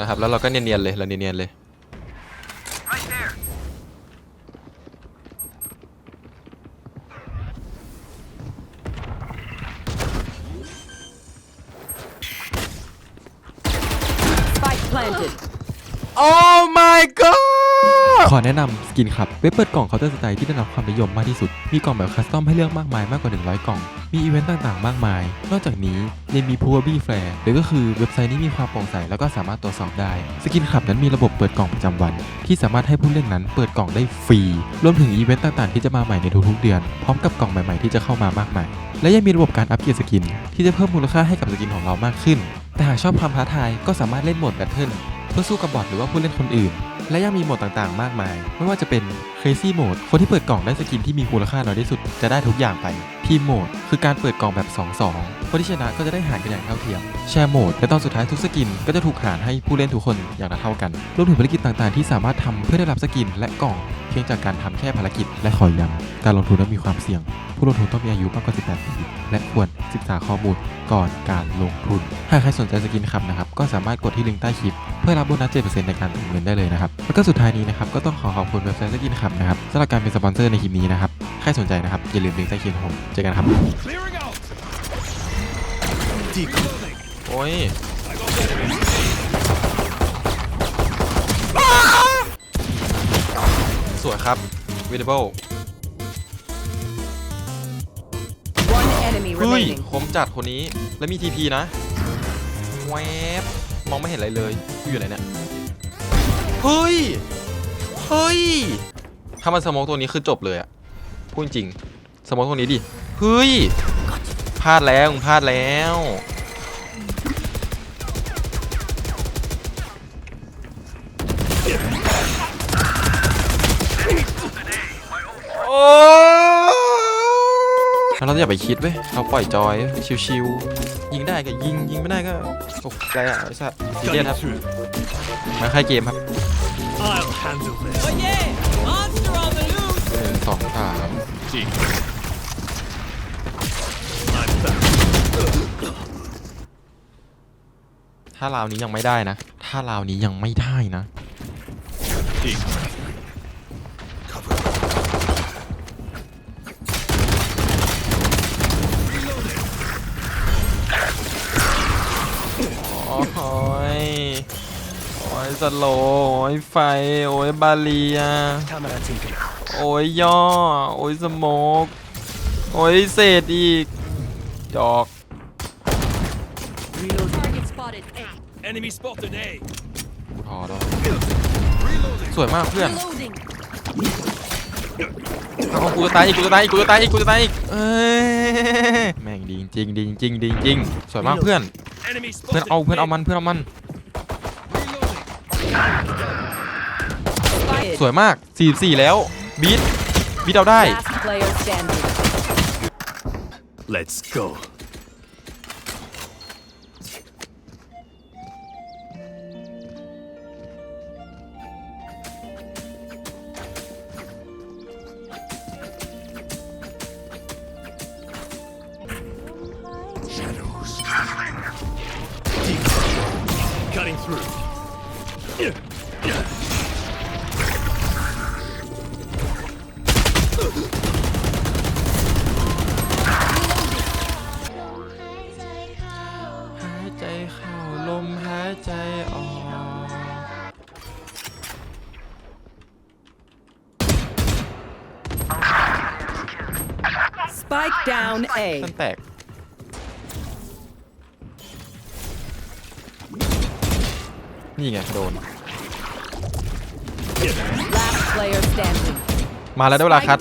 นะครับ แล้วเราก็เนียนๆเลย เราเนียนๆเลย Spike planted. Oh my god ขอแนะนำสกินครับ เว็บเปิดกล่อง Counter Strike ที่ได้รับความนิยมมากที่สุด มีกล่องแบบคัสตอมให้เลือกมากมายมากกว่า 100 กล่อง มีอีเวนต์ต่างๆ มากมาย นอกจากนี้ยังมี Probability Flare หรือก็คือเว็บไซต์นี้มีความโปร่งใสแล้วก็สามารถตรวจสอบได้ สกินขับนั้นมีระบบเปิดกล่องประจำวัน ที่สามารถให้ผู้เล่นนั้นเปิดกล่องได้ฟรี รวมถึงอีเวนต์ต่างๆ ที่จะมาใหม่ในทุกๆเดือน พร้อมกับกล่องใหม่ๆที่จะเข้ามามากมาย และยังมีระบบการอัปเกรดสกิน ที่จะเพิ่มมูลค่าให้กับสกินของเรามากขึ้น แต่หากชอบความท้าทายก็สามารถเล่นโหมดแบทเทิล เพื่อสู้กับบอทหรือว่าผู้เล่นคนอื่น และยังมีโหมดต่างๆ มากมาย ไม่ว่าจะเป็น Crazy Mode คนที่เปิดกล่องได้สกินที่มีมูลค่าน้อยที่สุดจะได้ทุกอย่างไป Team Mode คือการเปิดกล่องแบบ 2-2 คนที่ชนะก็จะได้หารกันอย่างเท่าเทียม Share Mode และตอนสุดท้ายทุกสกินก็จะถูกหารให้ผู้เล่นทุกคนอย่างเท่ากัน รวมถึงภารกิจต่างๆ ที่สามารถทำเพื่อได้รับสกินและกล่อง เพียงจากการทำแค่ภารกิจ และขอย้ำการลงทุนนั้นมีความเสี่ยง ผู้ลงทุนต้องมีอายุมากกว่า 18 ปี และควรศึกษาข้อมูลก่อนการลงทุน หากใครสนใจสกินคับนะครับ ก็สามารถกดที่ลิงก์ใต้คลิป เพื่อรับโบนัส 7%ในการลงเงินได้เลยนะครับ แล้วก็สุดท้ายนี้นะครับ ก็ต้องขอขอบคุณเว็บไซต์สกินคับนะครับสำหรับการเป็นสปอนเซอร์ในคลิปนี้นะครับ ใครสนใจนะครับ อย่าลืมลิงก์ใต้คลิปของผมเจอกันครับ Clearing out. Reloading. โอ้ยสวยครับ Visible One enemy เฮ้ย remaining. คมจัดคนนี้แล้วมีทีพีนะแวบมองไม่เห็นอะไรเลยอยู่ไหนเนี่ย เฮ้ย เฮ้ย ถ้ามันสโมองตัวนี้คือจบเลยอะ พูดจริงสโมองตัวนี้ดิเฮ้ยพลาดแล้วมึงพลาดแล้วโอ้แล้วเราอย่าไปคิดเว้ยเราปล่อยจอยชิวๆยิงได้ก็ยิงยิงไม่ได้ก็โอ้อะไรอะไอ้สัตว์ซีเรียส Cutting ครับ through. มาค่ายเกมครับาม Deep. I'm back. ถ้าราวนี้ยังไม่ได้นะ ถ้าราวนี้ยังไม่ได้นะ Deep. Cover. โอ้ยโอ้ยสโลว์โอ้ยไฟ โอ้ยบาเลีย Camera taken. โอ้ยย่อ โอ้ยสโมกโอ้ยเศษอีกจอก Target spotted. A. Enemy spotted A. กูทอแล้วสวยมากเพื่อน Reloading. เอากูจะตายอีกกูจะตายอีกกูจะตายอีกกูจะตายอีกเอ้ยแม่งดีจริงดีจริงดีจริงสวยมากเพื่อน Enemy เพื่อน spotted. เอาเพื่อนเอา mid. มัน เพื่อนเอามัน Reloading. สวยมาก44แล้ว บีทบีทเอาได้ Last player standing. Let's go. Shadows. Deep. Cutting through. หายใจเข้าลมหายใจออก Spike down A. เส้นแตก นี่ไงโดน Last player standing. มาแล้วได้เวลาคัด